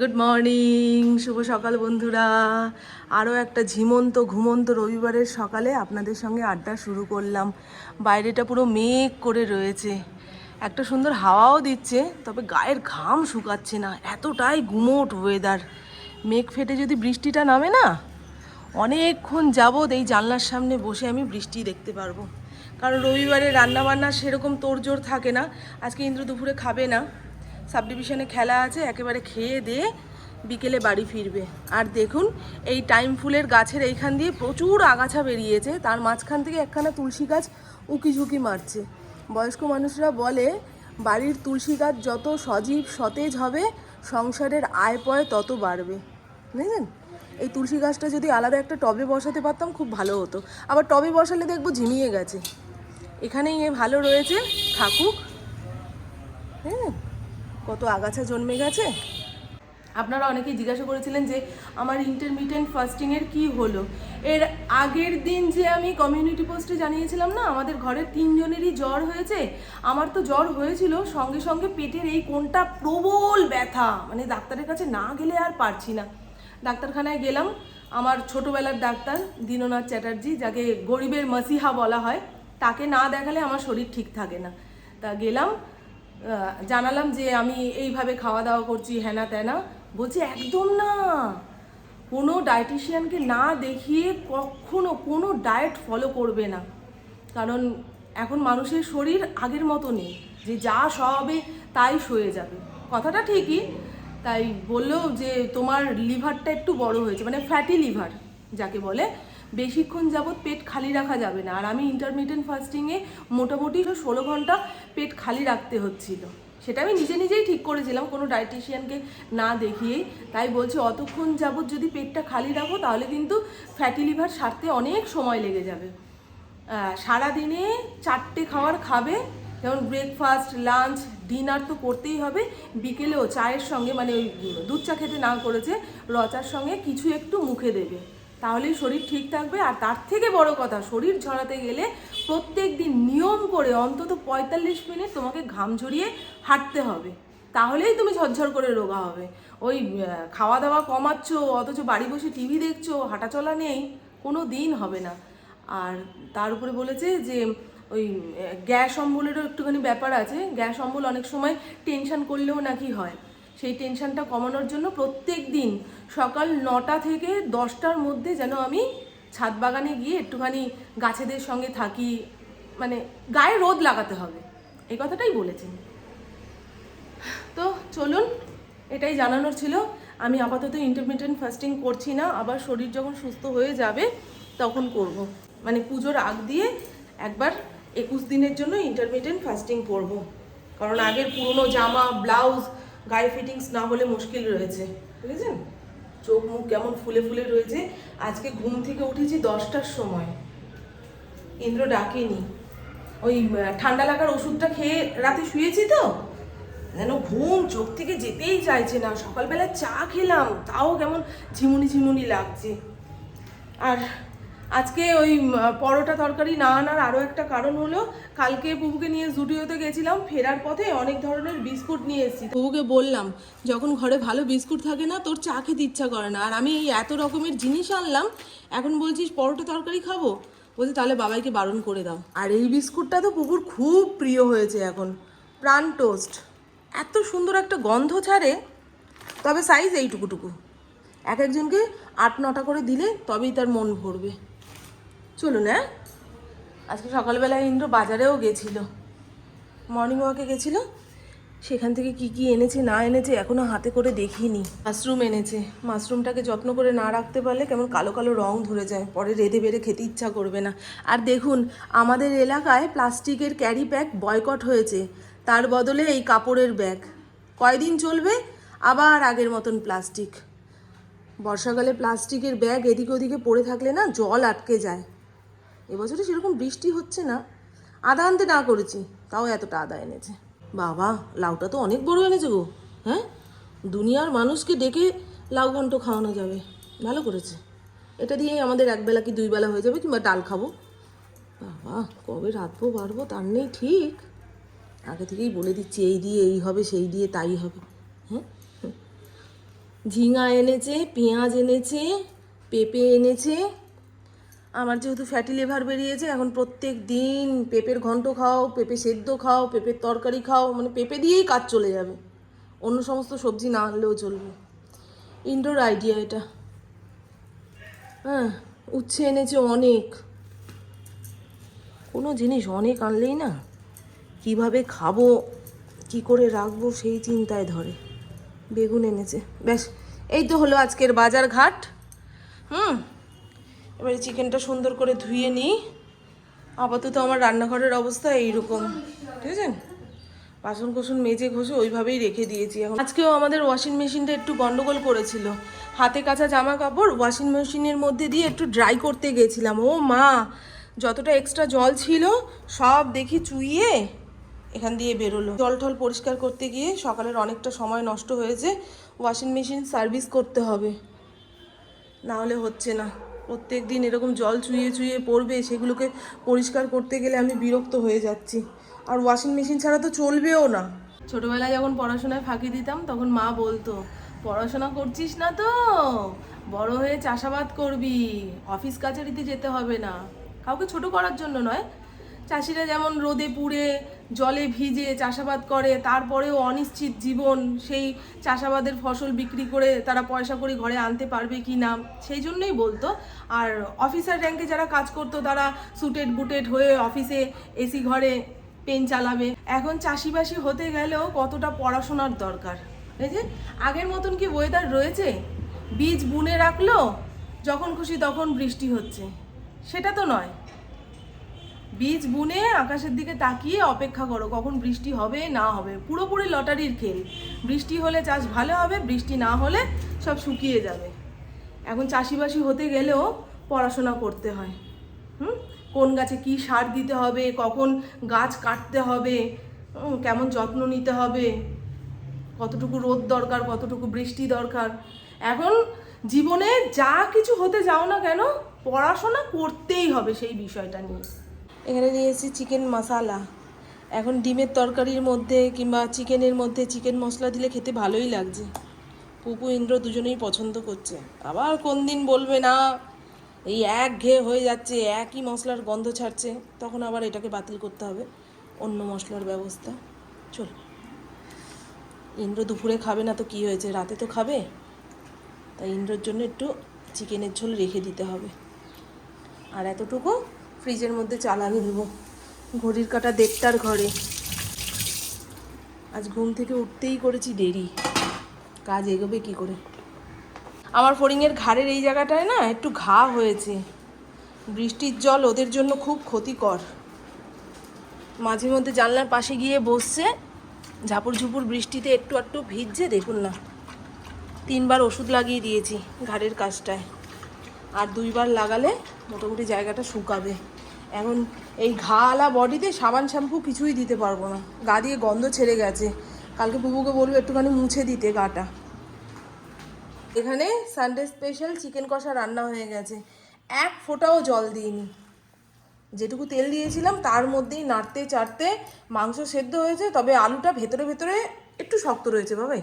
Good morning শুভ সকাল বন্ধুরা। আরও একটা ঝিমন্ত, ঘুমন্ত রবিবারের সকালে আপনাদের সঙ্গে আড্ডা শুরু করলাম। বাইরেটা পুরো মেঘ করে রয়েছে। একটা সুন্দর হাওয়াও দিচ্ছে, তবে গায়ের ঘাম শুকাচ্ছে না। এতটাই গুমোট ওয়েদার মেঘ ফেটে যদি বৃষ্টিটা নামে না, অনেকক্ষণ যাবৎ এই জানলার সামনে বসে আমি বৃষ্টি দেখতে পারব। কারণ রবিবারে রান্নাবান্না সেরকম তোড়জোড় থাকে না। আজকে ইন্দ্র দুপুরে খাবে না। সাব ডিভিশনে খেলা আছে, একেবারে খেয়ে দিয়ে বিকেলে বাড়ি ফিরবে। আর দেখুন, এই টাইম ফুলের গাছের এইখান দিয়ে প্রচুর আগাছা বেরিয়েছে, তার মাঝখান থেকে একখানা তুলসী গাছ উকি ঝুঁকি মারছে। বয়স্ক মানুষরা বলে, বাড়ির তুলসী গাছ যত সজীব সতেজ হবে, সংসারের আয় পয় তত বাড়বে। বুঝলেন এই তুলসী গাছটা যদি আলাদা একটা টবে বসাতে পারতাম, খুব ভালো হতো। আবার টবে বসালে দেখব ঝিমিয়ে গেছে। এখানেই এ ভালো রয়েছে, থাকুক। হ্যাঁ কত আগাছা জন্মে গেছে? আপনারা অনেকেই জিজ্ঞাসা করেছিলেন যে আমার ইন্টারমিডিয়েন্ট ফাস্টিংয়ের কি হলো। এর আগের দিন যে আমি কমিউনিটি পোস্টে জানিয়েছিলাম না, আমাদের ঘরের তিনজনেরই জ্বর হয়েছে। আমার তো জ্বর হয়েছিল, সঙ্গে সঙ্গে পেটের এই কোনটা প্রবল ব্যথা। মানে ডাক্তারের কাছে না গেলে আর পারছি না। ডাক্তারখানায় গেলাম, আমার ছোটবেলার ডাক্তার দীননাথ চ্যাটার্জি, যাকে গরিবের মাসিহা বলা হয়, তাকে না দেখালে আমার শরীর ঠিক থাকে না। তা গেলাম জানালাম যে আমি এইভাবে খাওয়া দাওয়া করছি হ্যানা ত্যানা বলছে, একদম না। কোনো ডায়েটিশিয়ানকে না দেখিয়ে কখনো কোনো ডায়েট ফলো করবে না। কারণ এখন মানুষের শরীর আগের মতো নেই। যে যা সবে তাই সয়ে যাবে। কথাটা ঠিকই। তাই বলল যে, তোমার লিভারটা একটু বড় হয়েছে। মানে ফ্যাটি লিভার যাকে বলে। বেশিক্ষণ যাবৎ পেট খালি রাখা যাবে না। আর আমি ইন্টারমিডিয়েন্ট ফাস্টিংয়ে মোটামুটি ষোলো ঘণ্টা পেট খালি রাখতে হচ্ছিল। সেটা আমি নিজে নিজেই ঠিক করেছিলাম, কোনো ডায়েটিশিয়ানকে না দেখিয়েই। তাই বলছি, অতক্ষণ যাবৎ যদি পেটটা খালি রাখো, তাহলে কিন্তু ফ্যাটি লিভার সারতে অনেক সময় লেগে যাবে। সারাদিনে চারটে খাবার খাবে, যেমন ব্রেকফাস্ট লাঞ্চ ডিনার তো করতেই হবে। বিকেলেও চায়ের সঙ্গে মানে ওই দুধ চা খেতে না করেছে, রচার সঙ্গে কিছু একটু মুখে দেবে। তাহলেই শরীর ঠিক থাকবে। আর তার থেকে বড় কথা, শরীর ঝরাতে গেলে প্রত্যেক দিন নিয়ম করে অন্তত পঁয়তাল্লিশ মিনিট তোমাকে ঘাম ঝরিয়ে হাঁটতে হবে। তাহলেই তুমি ঝরঝর করে রোগা হবে। ওই খাওয়া দাওয়া কমাচ্ছ, অথচ বাড়ি বসে টিভি দেখছ, হাঁটাচলা নেই, কোনো দিন হবে না। আর তার উপরে বলেছে যে, ওই গ্যাস অম্বলেরও একটুখানি ব্যাপার আছে। গ্যাস অম্বল অনেক সময় টেনশন করলেও নাকি হয়। সেই টেনশনটা কমানোর জন্য প্রত্যেক দিন সকাল নটা থেকে দশটার মধ্যে যেন আমি ছাদ বাগানে গিয়ে একটুখানি গাছেদের সঙ্গে থাকি মানে গায়ে রোদ লাগাতে হবে এই কথাটাই বলেছেন তো চলুন, এটাই জানানোর ছিল আমি আপাতত ইন্টারমিডিয়েন্ট ফাস্টিং করছি না, আবার শরীর যখন সুস্থ হয়ে যাবে তখন করব। মানে পুজোর আগ দিয়ে একবার একুশ দিনের জন্য ইন্টারমিডিয়েন্ট ফাস্টিং করব। কারণ আগের পুরনো জামা, ব্লাউজ গায়ে ফিটিংস না হলে মুশকিল রয়েছে, বুঝেছেন? চোখ মুখ কেমন ফুলে ফুলে রয়েছে। আজকে ঘুম থেকে উঠেছি দশটার সময়। ইন্দ্র ডাকেনি। ওই ঠান্ডা লাগার ওষুধটা খেয়ে রাতে শুয়েছি তো। যেন ঘুম চোখ থেকে যেতেই চাইছে না। সকালবেলা চা খেলাম, তাও কেমন ঝিমুনি ঝিমুনি লাগছে। আর আজকে ওই পরোটা তরকারি না আনার আরও একটা কারণ হলো, কালকে বুবুকে নিয়ে জুডিওতে গেছিলাম, ফেরার পথে অনেক ধরনের বিস্কুট নিয়ে এসেছি। বুবুকে বললাম, যখন ঘরে ভালো বিস্কুট থাকে না, তোর চা খেতে ইচ্ছা করে না। আর আমি এই এত রকমের জিনিস আনলাম, এখন বলছিস পরোটা তরকারি খাব? বলছি, তাহলে বাবাইকে বারণ করে দাও। আর এই বিস্কুটটা তো পুকুর খুব প্রিয় হয়েছে এখন। প্রাণ টোস্ট। এত সুন্দর একটা গন্ধ ছাড়ে, তবে সাইজ এইটুকুটুকু। এক একজনকে আট নটা করে দিলে তবেই তার মন ভরবে। চলুন হ্যাঁ? আজকে সকালবেলায় ইন্দ্র বাজারেও গেছিল। মর্নিং ওয়াকে গেছিল। সেখান থেকে কি কি এনেছে, না এনেছে, এখনও হাতে করে দেখিনি। মাশরুম এনেছে। মাশরুমটাকে যত্ন করে না রাখতে পারলে কেমন কালো কালো রং ধরে যায়। পরে রেঁধে বেড়ে খেতে ইচ্ছা করবে না। আর দেখুন, আমাদের এলাকায় প্লাস্টিকের ক্যারি ব্যাগ বয়কট হয়েছে। তার বদলে এই কাপড়ের ব্যাগ কয়দিন চলবে? আবার আগের মতন প্লাস্টিক বর্ষাকালে প্লাস্টিকের ব্যাগ এদিক ওদিকে পড়ে থাকলে না জল আটকে যায়। এবছরে সেরকম বৃষ্টি হচ্ছে না। আদা আনতে না করেছি, তাও এতটা আদা এনেছে। বাবা, লাউটা তো অনেক বড় এনেছে গো হ্যাঁ? দুনিয়ার মানুষকে ডেকে লাউ ঘন্ট খাওয়ানো যাবে, ভালো করেছে। এটা দিয়েই আমাদের একবেলা কি দুই বেলা হয়ে যাবে কিংবা ডাল খাব। বাবা, কবে রাঁধবো, বাড়বো, তার নেই ঠিক। আগে থেকেই বলে দিচ্ছি, এই দিয়ে, এই হবে, সেই দিয়ে, তাই হবে হ্যাঁ? ঝিঙা এনেছে, পেঁয়াজ এনেছে, পেঁপে এনেছে আমার যেহেতু ফ্যাটি লিভার বেরিয়েছে, এখন প্রত্যেক দিন পেঁপের ঘন্ট খাও, পেঁপে সেদ্ধ খাও, পেঁপের তরকারি খাও মানে পেঁপে দিয়েই কাজ চলে যাবে। অন্য সমস্ত সবজি না আনলেও চলবে। ইনডোর আইডিয়া এটা। হ্যাঁ উচ্ছে এনেছে অনেক। কোনো জিনিস অনেক আনলেই না কীভাবে খাব, কি করে রাখব সেই চিন্তায় ধরে। বেগুন এনেছে। ব্যাস, এই তো হলো আজকের বাজার ঘাট হুম এবারে চিকেনটা সুন্দর করে ধুয়ে নিই। আপাতত আমার রান্নাঘরের অবস্থা এইরকম। ঠিক আছে? বাসন কোসন মেজে ঘষে ওইভাবেই রেখে দিয়েছি এখন। আজকেও আমাদের ওয়াশিং মেশিনটা একটু গন্ডগোল করেছিল। হাতে কাঁচা জামা কাপড় ওয়াশিং মেশিনের মধ্যে দিয়ে একটু ড্রাই করতে গেছিলাম। ও মা! যতটা এক্সট্রা জল ছিল, সব দেখি চুইয়ে এখান দিয়ে বেরোলো। জল টল পরিষ্কার করতে গিয়ে সকালের অনেকটা সময় নষ্ট হয়েছে। ওয়াশিং মেশিন সার্ভিস করতে হবে। না হলে হচ্ছে না। প্রত্যেক দিন এরকম জল চুইয়ে চুইয়ে পড়বে, সেগুলোকে পরিষ্কার করতে গেলে আমি বিরক্ত হয়ে যাচ্ছি। আর ওয়াশিং মেশিন ছাড়া তো চলবেও না। ছোটবেলায় যখন পড়াশোনায় ফাঁকি দিতাম, তখন মা বলতো, পড়াশোনা করছিস না তো? বড় হয়ে চাষাবাদ করবি, অফিস কাছারিতে যেতে হবে না। কাউকে ছোট করার জন্য নয় চাষিরা যেমন রোদে পুড়ে, জলে ভিজে চাষাবাদ করে, তারপরেও অনিশ্চিত জীবন, সেই চাষাবাদের ফসল বিক্রি করে তারা পয়সা করে ঘরে আনতে পারবে কি না, সেই জন্যই বলতো। আর অফিসার র্যাঙ্কে যারা কাজ করতো, তারা সুটেড বুটেড হয়ে অফিসে এসি ঘরে পেন চালাবে। এখন চাষিবাসি হতে গেলেও কতটা পড়াশোনার দরকার? এই যে, আগের মতন কি ওয়েদার রয়েছে? বীজ বুনে রাখল, যখন খুশি তখন বৃষ্টি হচ্ছে। সেটা তো নয়। বীজ বুনে আকাশের দিকে তাকিয়ে অপেক্ষা করো, কখন বৃষ্টি হবে না হবে। পুরোপুরি লটারির খেল। বৃষ্টি হলে চাষ ভালো হবে, বৃষ্টি না হলে সব শুকিয়ে যাবে। এখন চাষিবাসি হতে গেলেও পড়াশোনা করতে হয়। হুম? কোন গাছে কি সার দিতে হবে, কখন গাছ কাটতে হবে কেমন যত্ন নিতে হবে, কতটুকু রোদ দরকার, কতটুকু বৃষ্টি দরকার। এখন জীবনে যা কিছু হতে যাও না কেন, পড়াশোনা করতেই হবে সেই বিষয়টা নিয়ে। এখানে নিয়েছি চিকেন মশালা এখন ডিমের তরকারির মধ্যে কিংবা চিকেনের মধ্যে চিকেন মশলা দিলে খেতে ভালোই লাগছে। পুপু, ইন্দ্র দুজনেই পছন্দ করছে। আবার কোন দিন বলবে না, এই এক ঘে হয়ে যাচ্ছে, একই মশলার গন্ধ ছাড়ছে। তখন আবার এটাকে বাতিল করতে হবে, অন্য মশলার ব্যবস্থা। চল। ইন্দ্র দুপুরে খাবে না তো কি হয়েছে? রাতে তো খাবে। তাই ইন্দ্রর জন্য একটু চিকেনের ঝোল রেখে দিতে হবে। আর এতটুকু? ফ্রিজের মধ্যে চালানি দেবো। ঘড়ির কাটা দেড়টার ঘরে। আজ ঘুম থেকে উঠতেই করেছি দেরি। কাজ এগোবে কি করে? আমার ফড়িংয়ের ঘাড়ের এই জায়গাটায় না একটু ঘা হয়েছে। বৃষ্টির জল ওদের জন্য খুব ক্ষতিকর। মাঝে মধ্যে জানলার পাশে গিয়ে বসছে। ঝাপুর ঝুপুর বৃষ্টিতে একটু একটু ভিজছে, দেখুন না। তিনবার ওষুধ লাগিয়ে দিয়েছি ঘাড়ের কাজটায়। আর দুইবার লাগালে মোটামুটি জায়গাটা শুকাবে। এখন এই ঘালা বডিতে সাবান শ্যাম্পু কিছুই দিতে পারব না। গা দিয়ে গন্ধ ছেড়ে গেছে। কালকে বুবুকে বলব একটুখানি মুছে দিতে গাটা। এখানে সানডে স্পেশাল চিকেন কষা রান্না হয়ে গেছে। এক ফোঁটাও জল দিইনি। যেটুকু তেল দিয়েছিলাম, তার মধ্যেই নাড়তে চাড়তে মাংস সেদ্ধ হয়েছে, তবে আলুটা ভেতরে ভেতরে একটু শক্ত রয়েছে বাবাই।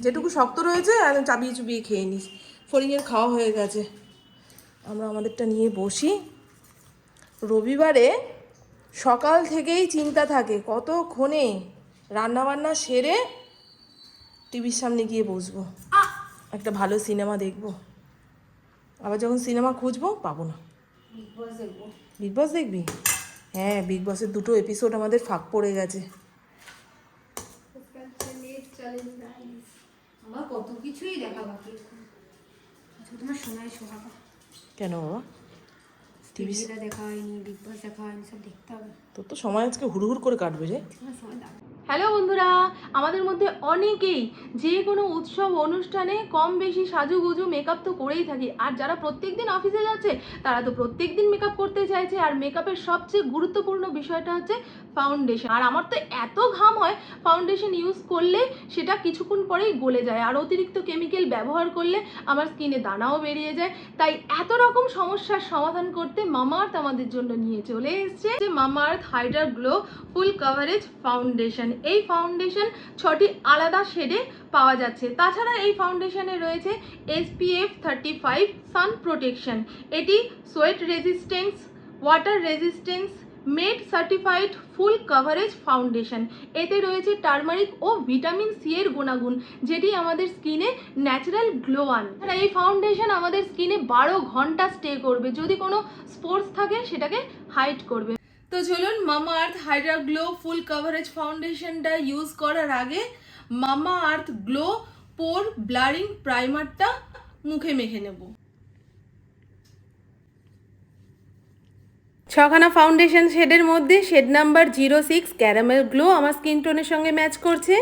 যেটুকু শক্ত রয়েছে একদম চাবিয়ে চুবিয়ে খেয়ে নিস ফড়িংয়ের খাওয়া হয়ে গেছে। আমরা আমাদেরটা নিয়ে বসি। রবিবারে সকাল থেকেই চিন্তা থাকে কতক্ষণে রান্নাবান্না সেরে টিভির সামনে গিয়ে বসবো? একটা ভালো সিনেমা দেখব। আবার যখন সিনেমা খুঁজবো পাবো না। বিগ বস দেখবি। হ্যাঁ বিগ বসের দুটো এপিসোড আমাদের ফাঁক পড়ে গেছে। কত কিছুই দেখা বাকি আচ্ছা, তোমার সময় শোনাবো কেন বাবা? টিভি টিভিটা দেখা হয়নি বিগ বস দেখা হয়নি সব দেখতে হবে। তোর তো সময় আজকে হুড়হুড় করে কাটবে রে সময় দাও হ্যালো বন্ধুরা, আমাদের মধ্যে অনেকেই যে কোনো উৎসব, অনুষ্ঠানে কম বেশি সাজুগুজু মেকআপ তো করেই থাকি। আর যারা প্রত্যেক দিন অফিসে যাচ্ছে, তারা তো প্রত্যেক দিন মেকআপ করতে চাইছে। আর মেকআপের সবচেয়ে গুরুত্বপূর্ণ বিষয়টা হচ্ছে ফাউন্ডেশন আর আমার তো এত ঘাম হয় ফাউন্ডেশন ইউজ করলে সেটা কিছুক্ষণ পরেই গলে যায়। আর অতিরিক্ত কেমিক্যাল ব্যবহার করলে আমার স্কিনে দানাও বেরিয়ে যায়। তাই এত রকম সমস্যার সমাধান করতে মামাআর্থ আমাদের জন্য নিয়ে চলে এসেছে Mamaearth hydra glow full coverage foundation এই ফাউন্ডেশন ছটি আলাদা শেডে পাওয়া যাচ্ছে। তাছাড়া এই ফাউন্ডেশনে রয়েছে SPF thirty five sun protection এটি sweat resistance water resistance made certified full coverage foundation এতে রয়েছে টার্মারিক ও ভিটামিন সি এর গুণাগুণ, যেটি আমাদের স্কিনে ন্যাচারাল গ্লো আন। এই ফাউন্ডেশন আমাদের স্কিনে বারো ঘণ্টা স্টে করবে। যদি কোনো স্পোর্টস থাকে, সেটাকে হাইড করবে। তো চলুন Mamaearth hydra glow full coverage ফাউন্ডেশনটা use করার আগে মামা আর্থ গ্লো পোর ব্লারিং প্রাইমারটা মুখে মেখে নেব। ছখানা ফাউন্ডেশন শেডের মধ্যে shade number zero six caramel glow আমার স্কিন টোনের সঙ্গে ম্যাচ করছে।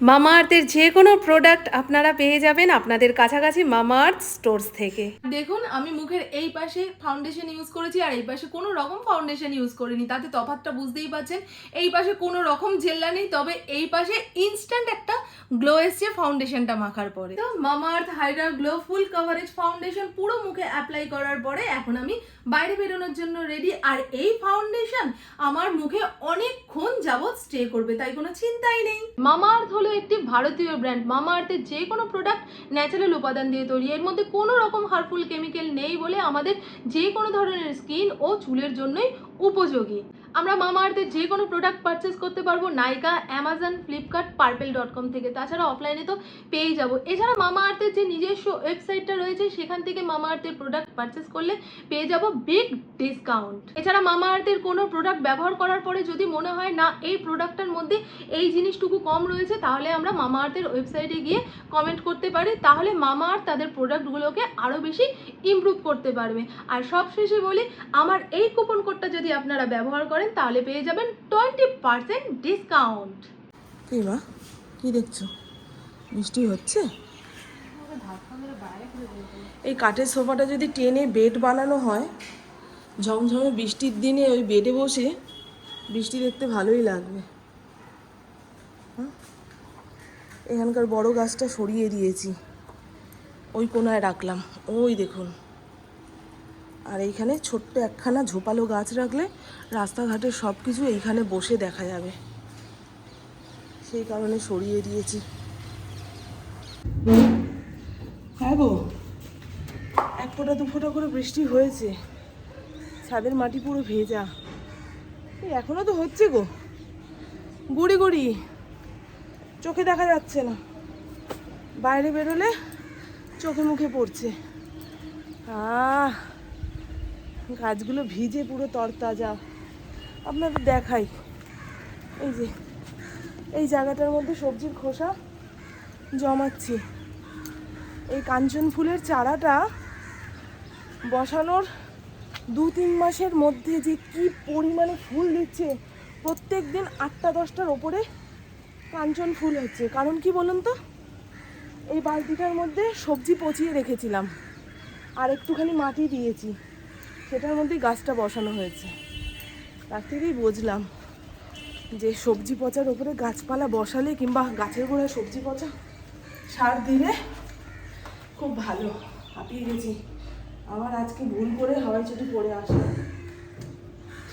মামা আর্থের যে কোনো প্রোডাক্ট আপনারা পেয়ে যাবেন আপনাদের কাছাকাছি মামা আর্থ স্টোরস থেকে। দেখুন, আমি মুখের এই পাশে ফাউন্ডেশন ইউজ করেছি আর এই পাশে কোনো রকম ফাউন্ডেশন ইউজ করিনি। তাতে তফাৎটা বুঝতেই পারছেন এই পাশে কোনো রকম জেল্লা নেই, তবে এই পাশে ইনস্ট্যান্ট একটা গ্লো এসছে ফাউন্ডেশনটা মাখার পরে। তো Mamaearth hydra glow full coverage foundation পুরো মুখে অ্যাপ্লাই করার পরে এখন আমি বাইরে বেরোনোর জন্য রেডি আর এই ফাউন্ডেশন আমার মুখে অনেকক্ষণ যাবৎ স্টে করবে, তাই কোনো চিন্তাই নেই। মামা আর্থ হলো একটি ভারতীয় ব্র্যান্ড মামা আর্থের যে কোনো প্রোডাক্ট ন্যাচারাল উপাদান দিয়ে তৈরি। এর মধ্যে কোনো রকম হার্মফুল কেমিক্যাল নেই বলে আমাদের যে কোনো ধরনের স্কিন ও চুলের জন্যই উপযোগী। আমরা মামা আর্থের যে কোনো প্রোডাক্ট পারচেস করতে পারব Nykaa Amazon Flipkart purple dot com থেকে। তাছাড়া অফলাইনে তো পেয়েই যাব। এছাড়া মামা আর্থের যে নিজস্ব ওয়েবসাইটটা রয়েছে, সেখান থেকে মামা আর্থের প্রোডাক্ট পারচেস করলে পেয়ে যাব বিগ ডিসকাউন্ট এছাড়া মামা আর্থের কোনো প্রোডাক্ট ব্যবহার করার পরে যদি মনে হয়, না, এই প্রোডাক্টটার মধ্যে এই জিনিসটুকু কম রয়েছে তাহলে আমরা মামা আর্থের ওয়েবসাইটে গিয়ে কমেন্ট করতে পারি। তাহলে মামা আর্থ তাদের প্রোডাক্টগুলোকে আরও বেশি ইমপ্রুভ করতে পারবে। আর সবশেষে বলি, আমার এই কুপন কোডটা যদি আপনারা ব্যবহার করেন, তাহলে পেয়ে যাবেন টোয়েন্টি পার্সেন্ট ডিসকাউন্ট কি মা কি দেখছ? বৃষ্টি হচ্ছে? এই কাঠের সোফাটা যদি টেনে বেড বানানো হয়, ঝমঝমে বৃষ্টির দিনে ওই বেডে বসে বৃষ্টি দেখতে ভালোই লাগবে? এখানকার বড় গাছটা সরিয়ে দিয়েছি। ওই কোনায় রাখলাম। ওই দেখুন। আর এইখানে ছোট্ট একখানা ঝোপালো গাছ রাখলে রাস্তাঘাটের সব কিছু এইখানে বসে দেখা যাবে। সেই কারণে সরিয়ে দিয়েছি। হ্যাঁ গো, এক ফোঁটা, দু ফোঁটা করে বৃষ্টি হয়েছে। ছাদের মাটি পুরো ভেজা। এই এখনও তো হচ্ছে গো। গুড়ি গুড়ি। চোখে দেখা যাচ্ছে না। বাইরে বেরোলে চোখে মুখে পড়ছে। আহ গাছগুলো ভিজে পুরো তরতাজা। আপনাদের দেখাই। এই যে, এই জায়গাটার মধ্যে সবজির খোসা জমাচ্ছি। এই কাঞ্চন ফুলের চারাটা বসানোর দু তিন মাসের মধ্যে যে কি পরিমাণে ফুল দিচ্ছে, প্রত্যেক দিন আটটা, দশটার ওপরে কাঞ্চন ফুল হচ্ছে। কারণ কি বলুন তো? এই বালতিটার মধ্যে সবজি পচিয়ে রেখেছিলাম। আর একটুখানি মাটি দিয়েছি। সেটার মধ্যেই গাছটা বসানো হয়েছে। তার থেকেই বুঝলাম যে সবজি পচার ওপরে গাছপালা বসালে কিংবা গাছের গোড়ায় সবজি পচা সার দিলে খুব ভালো। হাঁপিয়ে গেছি। আমার আজকে ভুল করে হাওয়াই চটি পড়ে আসলাম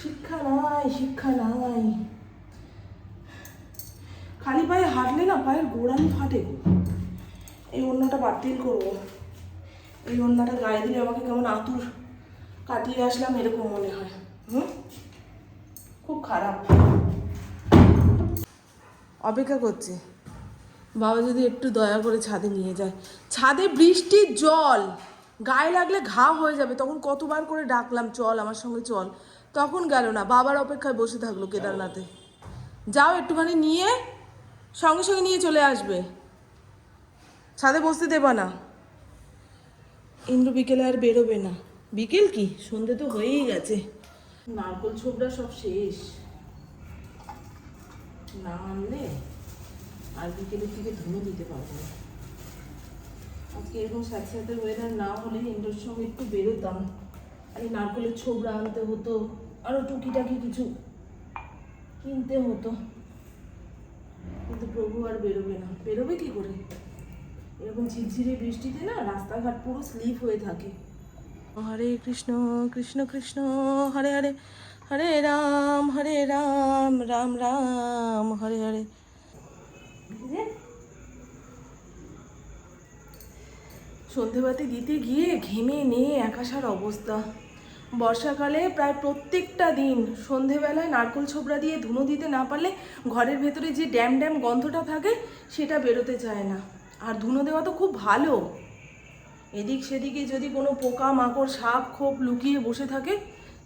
শিক্ষা নাই শিক্ষা নাই। খালি পায়ে হাঁটলে না পায়ের গোড়ালি ফাটে এই অন্যটা বাতিল করব। এই অন্যটা গায়ে দিলে আমাকে কেমন আতুর কাটিয়ে আসলাম, এরকম মনে হয়। হুম? খুব খারাপ। অপেক্ষা করছে। বাবা যদি একটু দয়া করে ছাদে নিয়ে যায়। ছাদে বৃষ্টির জল। গায়ে লাগলে ঘা হয়ে যাবে। তখন কতবার করে ডাকলাম, চল আমার সঙ্গে চল। তখন গেল না। বাবার অপেক্ষায় বসে থাকল কেদারনাথে। যাও একটুখানি নিয়ে, সঙ্গে সঙ্গে নিয়ে চলে আসবে। ছাদে বসতে দেবা না। ইন্দ্র বিকেলে আর বেরোবে না। বিকেল কি? সন্ধে তো হয়েই গেছে। নারকল ছোবড়া সব শেষ। না আনলে আর বিকেলের দিকে ধুনো দিতে পারব না। আজকে এরকম সাথে সাথে ওয়েদার না হলে ইন্ডোর সঙ্গে একটু বেরোতাম। আর এই নারকলের ছোবড়া আনতে হতো আরও টুকিটাকি কিছু কিনতে হতো। কিন্তু প্রভু আর বেরোবে না। বেরোবে কি করে? এরকম ঝিরঝিরে বৃষ্টিতে না রাস্তাঘাট পুরো স্লিপ হয়ে থাকে। হরে কৃষ্ণ কৃষ্ণ কৃষ্ণ, হরে হরে হরে রাম হরে রাম রাম রাম, হরে হরে। সন্ধেবাতি দিতে গিয়ে ঘেমে নেই একাশার অবস্থা। বর্ষাকালে প্রায় প্রত্যেকটা দিন সন্ধেবেলায় নারকোল ছোবড়া দিয়ে ধুনো দিতে না পারলে ঘরের ভেতরে যে ড্যাম ড্যাম গন্ধটা থাকে, সেটা বেরোতে চায় না। আর ধুনো দেওয়া তো খুব ভালো। এদিক সেদিকে যদি কোনো পোকা, মাকড়, সাপ, খোপ লুকিয়ে বসে থাকে,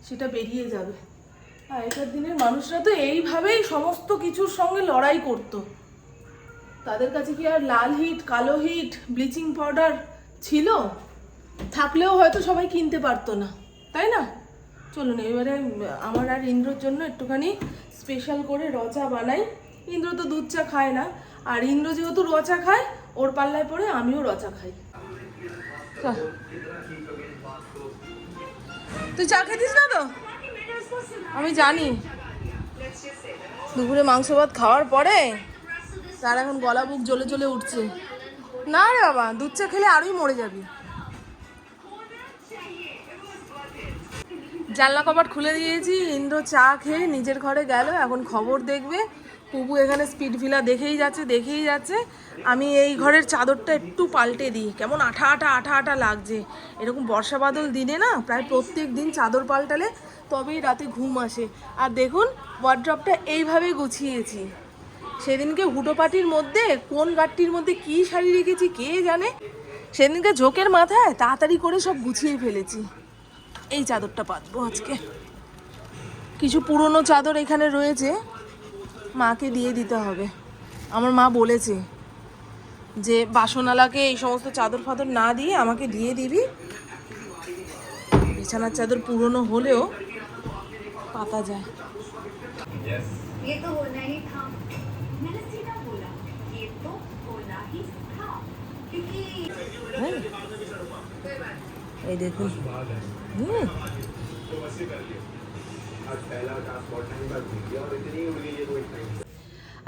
সেটা বেরিয়ে যাবে। আগেকার দিনের মানুষরা তো এইভাবেই সমস্ত কিছুর সঙ্গে লড়াই করতো। তাদের কাছে কি আর লাল হিট, কালো হিট, ব্লিচিং পাউডার ছিল? থাকলেও হয়তো সবাই কিনতে পারতো না, তাই না? চলুন, এবারে আমার আর ইন্দ্রর জন্য একটুখানি স্পেশাল করে রচা বানাই। ইন্দ্র তো দুধ চা খায় না। আর ইন্দ্র যেহেতু রচা খায়, ওর পাল্লায় পরে আমিও রচা খাই। তুই চা খেতিস না তো? আমি জানি। দুপুরে মাংস ভাত খাওয়ার পরে তার এখন গলা বুক জ্বলে জ্বলে উঠছে। না রে বাবা, দুধ চা খেলে আরোই মরে যাবি। জানলা কপাট খুলে দিয়েছি, ইন্দ্র চা খেয়ে নিজের ঘরে গেল, এখন খবর দেখবে পুবু এখানে স্পিড ভিলা দেখেই যাচ্ছে দেখেই যাচ্ছে। আমি এই ঘরের চাদরটা একটু পাল্টে দিই। কেমন আঠা আঠা আঠা আঠা লাগছে। এরকম বর্ষা বাদল দিনে না, প্রায় প্রত্যেক দিন চাদর পাল্টালে তবেই রাতে ঘুম আসে। আর দেখুন ওয়ার্ড্রপটা এইভাবেই গুছিয়েছি। সেদিনকে হুটোপাটির মধ্যে, কোন গাঠটির মধ্যে কি শাড়ি রেখেছি কে জানে? সেদিনকে ঝোঁকের মাথায় তাড়াতাড়ি করে সব গুছিয়ে ফেলেছি। এই চাদরটা পাতবো আজকে। কিছু পুরনো চাদর এখানে রয়েছে। মাকে দিয়ে দিতে হবে। আমার মা বলেছে যে বাসনালাকে এই সমস্ত চাদর ফাদর না দিয়ে আমাকে দিয়ে দিবি। বিছানার চাদর পুরনো হলেও পাতা যায়। এই দেখুন হুম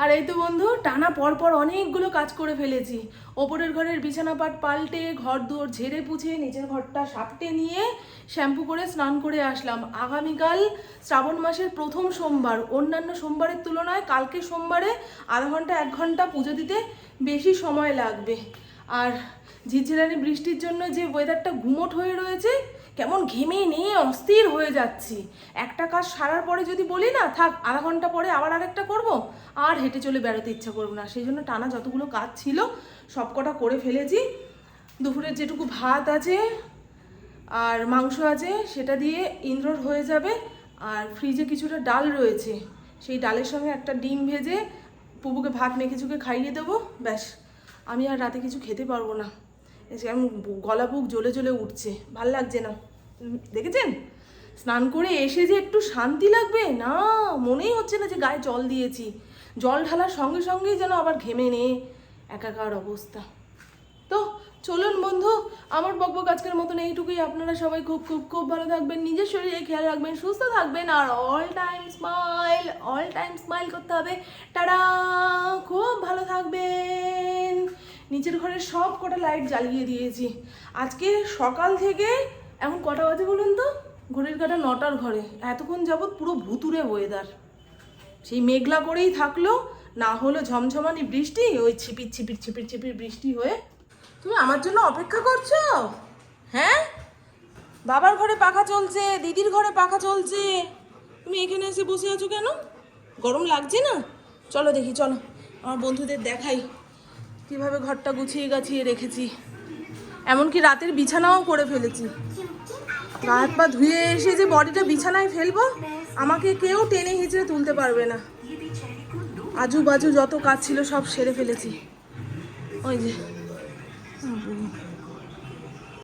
আর এই তো বন্ধু, টানা পর পর অনেকগুলো কাজ করে ফেলেছি। ওপরের ঘরের বিছানা পাট পাল্টে, ঘর দুয়ার ঝেড়ে পুছে নিচের ঘরটা সাপটে নিয়ে শ্যাম্পু করে স্নান করে আসলাম। আগামীকাল শ্রাবণ মাসের প্রথম সোমবার। অন্যান্য সোমবারের তুলনায় কালকে সোমবারে আধা ঘণ্টা, এক ঘণ্টা পুজো দিতে বেশি সময় লাগবে। আর ঝিরঝিরানি বৃষ্টির জন্য যে ওয়েদারটা গুমোট হয়ে রয়েছে কেমন ঘেমে নিয়ে অস্থির হয়ে যাচ্ছি। একটা কাজ সারার পরে যদি বলি না, থাক, আধা ঘণ্টা পরে আবার আরেকটা করব, আর হেঁটে চলে বেরোতে ইচ্ছা করব না। সেই জন্য টানা যতগুলো কাজ ছিল, সবকটা করে ফেলেছি। দুপুরের যেটুকু ভাত আছে আর মাংস আছে, সেটা দিয়ে ইন্দ্রর হয়ে যাবে। আর ফ্রিজে কিছুটা ডাল রয়েছে, সেই ডালের সঙ্গে একটা ডিম ভেজে পুবুকে ভাত মেখে চুকে খাইয়ে দেবো, ব্যাস। আমি আর রাতে কিছু খেতে পারব না। যে আমি গলা বুক জ্বলে জ্বলে উঠছে। ভালো লাগছে না। দেখেছেন? স্নান করে এসে যে একটু শান্তি লাগবে? না, মনেই হচ্ছে না যে গায়ে জল দিয়েছি। জল ঢালার সঙ্গে সঙ্গেই যেন আবার ঘেমে নে একাকার অবস্থা। তো, চলুন বন্ধু, আমার বকবক আজকের মতন এইটুকুই। আপনারা সবাই খুব খুব খুব ভালো থাকবেন, নিজের শরীরে খেয়াল রাখবেন, সুস্থ থাকবেন, আর all time smile all time smile করতে হবে। টাটা! খুব ভালো থাকবেন। নিচের ঘরের সব কটা লাইট জ্বালিয়ে দিয়েছি। আজকে সকাল থেকে এখন কটা বাজে বলুন তো? ঘড়ির কাটা নটার ঘরে। এতক্ষণ যাবৎ পুরো ভুতুরে ওয়েদার সেই মেঘলা করেই থাকল, না হলো ঝমঝমানি বৃষ্টি, ওই ছিপির ছিপির ছিপির ছিপির বৃষ্টি হয়ে। তুমি আমার জন্য অপেক্ষা করছ? হ্যাঁ? বাবার ঘরে পাখা চলছে, দিদির ঘরে পাখা চলছে। তুমি এখানে এসে বসে আছো কেন? গরম লাগছে না? চলো দেখি, চলো। আমার বন্ধুদের দেখাই। কীভাবে ঘরটা গুছিয়ে গাছিয়ে রেখেছি। এমনকি রাতের বিছানাও করে ফেলেছি। গা হাত পা ধুয়ে এসে যে বডিটা বিছানায় ফেলব, আমাকে কেউ টেনে হিঁচড়ে তুলতে পারবে না। আজু বাজু যত কাজ ছিল সব সেরে ফেলেছি। ওই যে